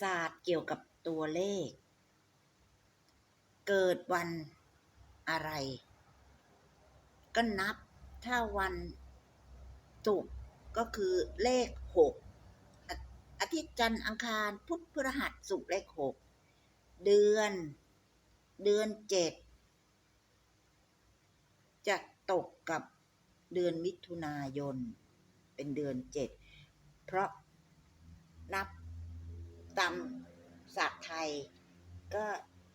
ศาสตร์เกี่ยวกับตัวเลข เกิดวันอะไร ก็นับถ้าวันศุกร์ก็คือเลขหกอาอาทิตย์จันทร์อังคารพุธพฤหัสศุกร์เลขหกเดือน เดือนเจ็ดจะตกกับเดือนมิถุนายน เป็นเดือนเจ็ดเพราะนับ ตามศาสตร์ไทย ก็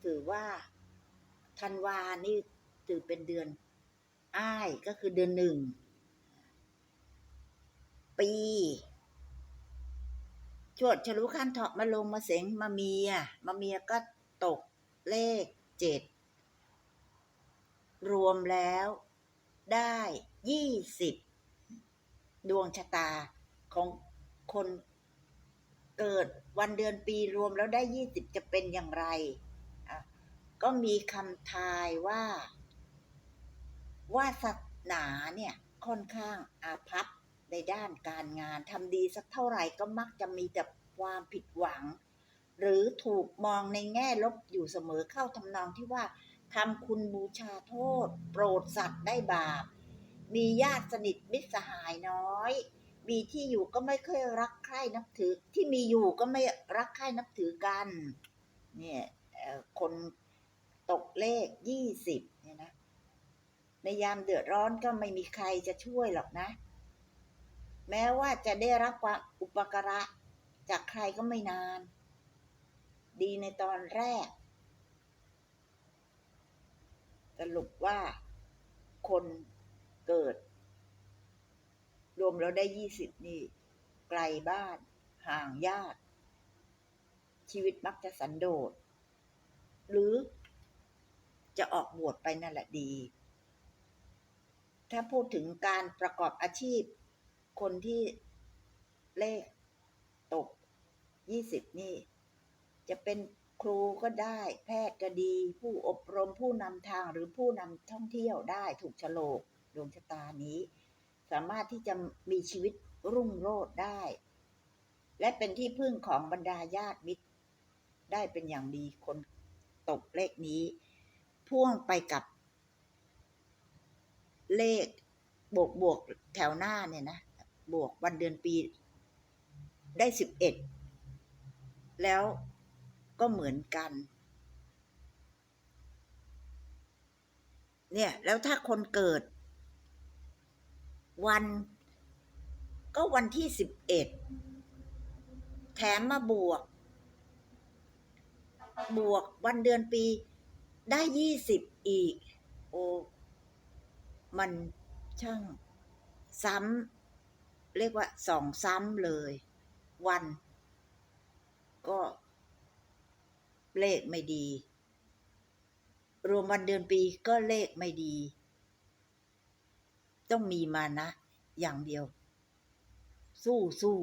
ถือว่าธันวานี่ถือเป็นเดือน อ้ายก็คือเดือนหนึ่ง ปีชวดฉลูขันเถาะมาลงมาเสงมาเมีย มาเมียก็ตกเลขเจ็ด รวมแล้วได้ยี่สิบดวงชะตาของคน เกิดวันเดือนปีรวมแล้วได้ยี่สิบจะเป็นอย่างไร ก็มีคำทายว่าวาสนาเนี่ยค่อนข้างอาภัพในด้านการงานทำดีสักเท่าไหร่ก็มักจะมีแต่ความผิดหวัง หรือถูกมองในแง่ลบอยู่เสมอเข้าทำนองที่ว่าทำคุณบูชาโทษ โปรดสัตว์ได้บาป มีญาติสนิทมิตรสหายน้อย มีที่อยู่ก็ไม่ค่อยรักใคร่นับถือ ที่มีอยู่ก็ไม่รักใคร่นับถือกัน เนี่ยคนตกเลขยี่สิบเนี่ยนะ ในยามเดือดร้อนก็ไม่มีใครจะช่วยหรอกนะ แม้ว่าจะได้รับความอุปการะจากใครก็ไม่นาน ดีในตอนแรก สรุปว่าคนเกิด รวมแล้วได้ยี่สิบนี่ ไกลบ้าน ห่างญาติ ชีวิตมักจะสันโดษ หรือจะออกบวชไปนั่นแหละดี ถ้าพูดถึงการประกอบอาชีพ คนที่เลขตกยี่สิบนี่ จะเป็นครูก็ได้ แพทย์ก็ดี ผู้อบรมผู้นำทางหรือผู้นำท่องเที่ยวได้ถูกโฉลกดวงชะตานี้ สามารถที่จะมีชีวิตรุ่งโรจน์ได้ และเป็นที่พึ่งของบรรดาญาติมิตร ได้เป็นอย่างดีคนตกเลขนี้ พ่วงไปกับ เลขบวกบวกแถวหน้าเนี่ยนะ บวกวันเดือนปีได้สิบเอ็ดแล้วก็เหมือนกัน เนี่ย แล้วถ้าคนเกิด วัน ก็วันที่สิบเอ็ดแถมมาบวก บวกวันเดือนปีได้ยี่สิบอีก โอ้มันช่างซ้ำเรียกว่าสองซ้ำเลย วัน ก็เลขไม่ดี รวมวันเดือนปีก็เลขไม่ดี ต้องมีมานะ อย่างเดียว สู้สู้